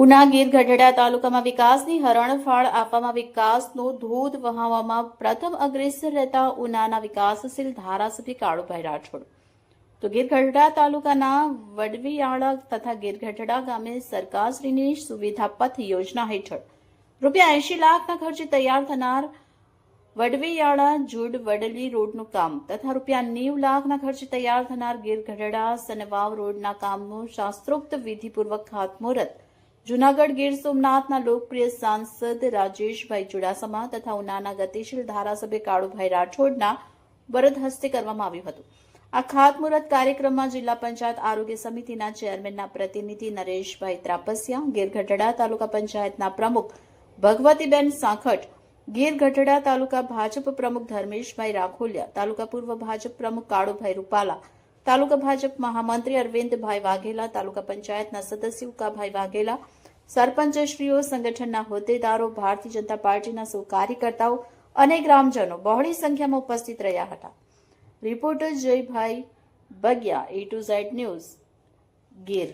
ઉના ગીર ગઢડા તાલુકામાં વિકાસની હરણફાળ આપવામાં વિકાસનો ધોધ વહાવવામાં પ્રથમ અગ્રેસર રહેતા ઉનાના વિકાસશીલ ધારાસભ્ય કાળુભાઈ રાઠોડ. તો ગીર ગઢડા તાલુકાના વડવીયાળા તથા ગીર ગઢડા ગામે સરકારશ્રીની સુવિધા પથ યોજના હેઠળ રૂપિયા એંશી લાખના ખર્ચે તૈયાર થનાર વડવીયાળા જુડ વડલી રોડનું કામ તથા રૂપિયા નેવ લાખના ખર્ચે તૈયાર થનાર ગીર ગઢડા સનવાવ રોડના કામનું શાસ્ત્રોક્ત વિધિપૂર્વક ખાતમુહૂર્ત જૂનાગઢ ગીર સોમનાથના લોકપ્રિય સાંસદ રાજેશભાઈ ચુડાસમા તથા ઉનાના ગતિશીલ ધારાસભ્ય કાળુભાઈ રાઠોડના વરદ હસ્તે કરવામાં આવ્યું હતું. આ ખાતમુહૂર્ત કાર્યક્રમમાં જિલ્લા પંચાયત આરોગ્ય સમિતિના ચેરમેનના પ્રતિનિધિ નરેશભાઈ ત્રાપસિયા, ગીર ગઢડા તાલુકા પંચાયતના પ્રમુખ ભગવતીબેન સાંખટ, ગીર ગઢડા તાલુકા ભાજપ પ્રમુખ ધર્મેશભાઈ રાખોલિયા, તાલુકા પૂર્વ ભાજપ પ્રમુખ કાળુભાઈ રૂપાલા તાલુકા ભાજપ મહામંત્રી અરવિંદભાઈ વાઘેલા, તાલુકા પંચાયતના સદસ્ય ઉકાભાઈ વાઘેલા, સરપંચશ્રીઓ, સંગઠનના હોદ્દેદારો, ભારતીય જનતા પાર્ટીના સૌ કાર્યકર્તાઓ અને ગ્રામજનો બહોળી સંખ્યામાં ઉપસ્થિત રહ્યા હતા. Reporter Jaybhai Bagiya A to Z news, Gir.